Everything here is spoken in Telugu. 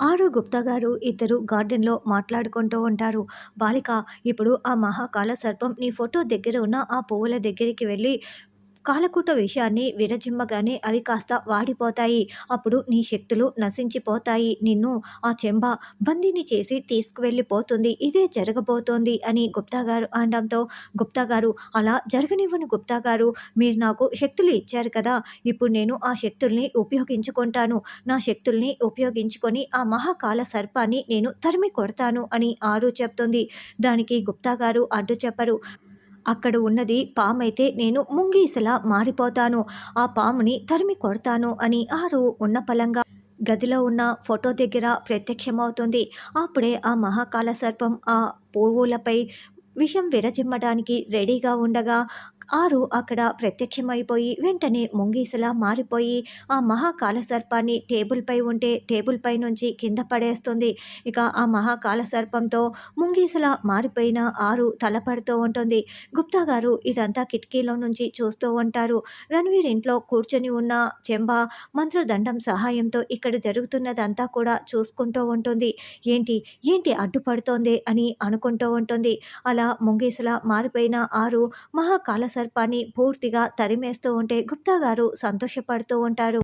ఆరు గుప్తా గారు ఇద్దరు గార్డెన్‌లో మాట్లాడుకుంటూ ఉంటారు. బాలిక ఇప్పుడు ఆ మహాకాల సర్పం నీ ఫోటో దగ్గర ఉన్న ఆ పువ్వుల దగ్గరికి వెళ్ళి కాలకూట విషయాన్ని విరజిమ్మగానే అవి కాస్త వాడిపోతాయి. అప్పుడు నీ శక్తులు నశించిపోతాయి. నిన్ను ఆ చెంబ బందీని చేసి తీసుకువెళ్ళిపోతుంది. ఇదే జరగబోతోంది అని గుప్తా గారు అనడంతో గుప్తా గారు అలా జరగనివ్వను గుప్తా గారు. మీరు నాకు శక్తులు ఇచ్చారు కదా! ఇప్పుడు నేను ఆ శక్తుల్ని ఉపయోగించుకుంటాను. నా శక్తుల్ని ఉపయోగించుకొని ఆ మహాకాల సర్పాన్ని నేను తరిమి కొడతాను అని ఆరు చెప్తుంది. దానికి గుప్తా గారు అడ్డు చెప్పరు. అక్కడ ఉన్నది పామైతే నేను ముంగీసలా మారిపోతాను. ఆ పాముని తరిమి కొడతాను అని ఆరు ఉన్న పలంగా గదిలో ఉన్న ఫోటో దగ్గర ప్రత్యక్షమవుతుంది. అప్పుడే ఆ మహాకాల సర్పం ఆ పువ్వులపై విషం విరజిమ్మడానికి రెడీగా ఉండగా ఆరు అక్కడ ప్రత్యక్షమైపోయి వెంటనే ముంగీసలా మారిపోయి ఆ మహాకాల సర్పాన్ని టేబుల్‌పై ఉంటే టేబుల్‌పై నుంచి కింద పడేస్తుంది. ఇక ఆ మహాకాల సర్పంతో ముంగీసలా మారిపోయిన ఆరు తలపడుతూ ఉంటుంది. గుప్తా గారు ఇదంతా కిటికీలో నుంచి చూస్తూ ఉంటారు. రణవీర్ ఇంట్లో కూర్చొని ఉన్న చెంబ మంత్రదండం సహాయంతో ఇక్కడ జరుగుతున్నదంతా కూడా చూసుకుంటూ ఉంటుంది. ఏంటి ఏంటి అడ్డుపడుతోంది అని అనుకుంటూ ఉంటుంది. అలా ముంగీసలా మారిపోయిన ఆరు మహాకాల సందర్భాన్ని పూర్తిగా తరిమేస్తూ ఉంటే గుప్తా గారు సంతోషపడుతూ ఉంటారు.